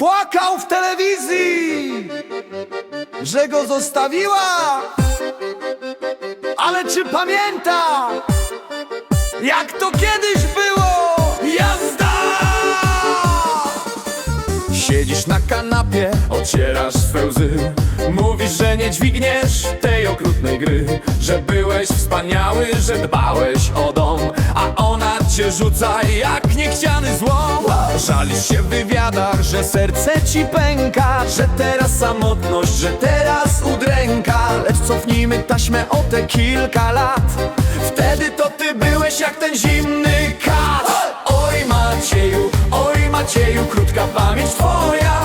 Płakał w telewizji, że go zostawiła. Ale czy pamięta, jak to kiedyś było? Jazda! Siedzisz na kanapie, ocierasz swe łzy Mówisz, że nie dźwigniesz tej okrutnej gry Że byłeś wspaniały, że dbałeś o dom A ona cię rzuca jak niechciany złom Się że serce ci pęka Że teraz samotność, że teraz udręka. Lecz cofnijmy taśmę o te kilka lat. Wtedy to ty byłeś jak ten zimny kat. Oj Macieju, oj Macieju, krótka pamięć twoja.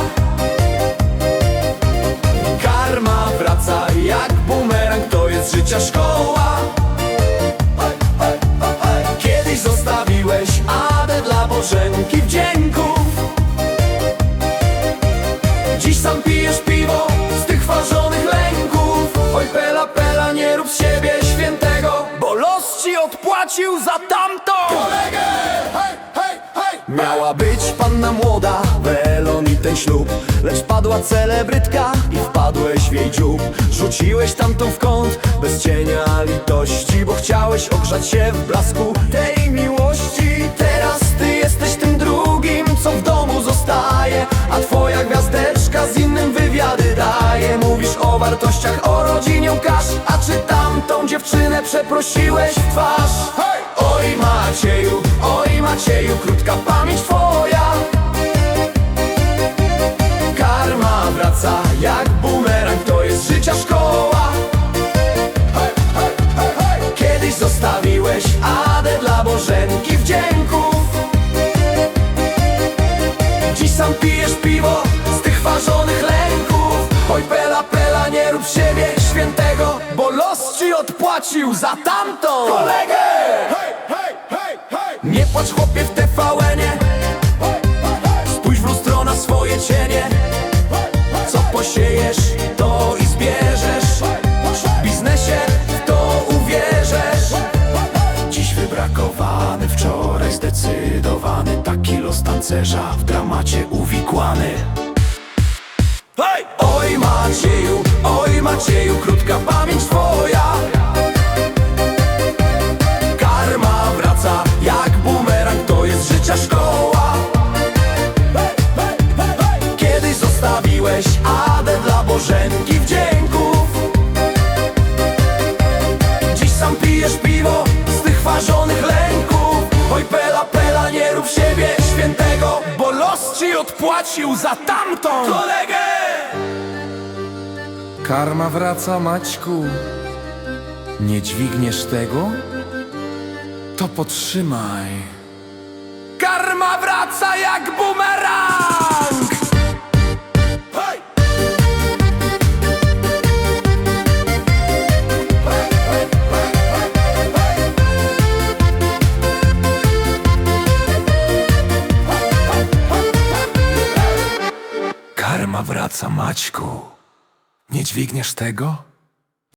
Karma wraca jak bumerang, to jest życia szkoła za tamto. Kolegę, hej, hej, hej Miała być panna młoda, welon i ten ślub. Lecz padła celebrytka i wpadłeś w jej dziób. Rzuciłeś tamtą w kąt, bez cienia litości Bo chciałeś ogrzać się w blasku tej miłości. Teraz ty jesteś tym drugim, co w domu zostaje A twoja gwiazdeczka z innym wywiady daje. Mówisz o wartościach, o rodzinie kasz A czy tamtą dziewczynę przeprosiłeś w twarz? Oj Macieju, oj Macieju, krótka pamięć twoja Karma wraca jak bumerang, to jest życia szkoła. Kiedyś zostawiłeś Adę dla Bożenki wdzięków Dziś sam pijesz piwo z tych ważonych lęków Oj pela, pela, nie rób siebie świętego Bo los ci odpłacił za tamtą Kolegę! Nie płacz chłopie w TVN-ie Spójrz w lustro na swoje cienie. Co posiejesz, to i zbierzesz. W biznesie w to uwierzesz Dziś wybrakowany, wczoraj zdecydowany. Taki los tancerza w dramacie uwikłany! Oj Macieju, oj Macieju, krótka ci odpłacił za tamtą kolegę Karma wraca, Maćku. Nie dźwigniesz tego? To podtrzymaj. Karma wraca jak bumerang Karma wraca, Maćku. Nie dźwigniesz tego?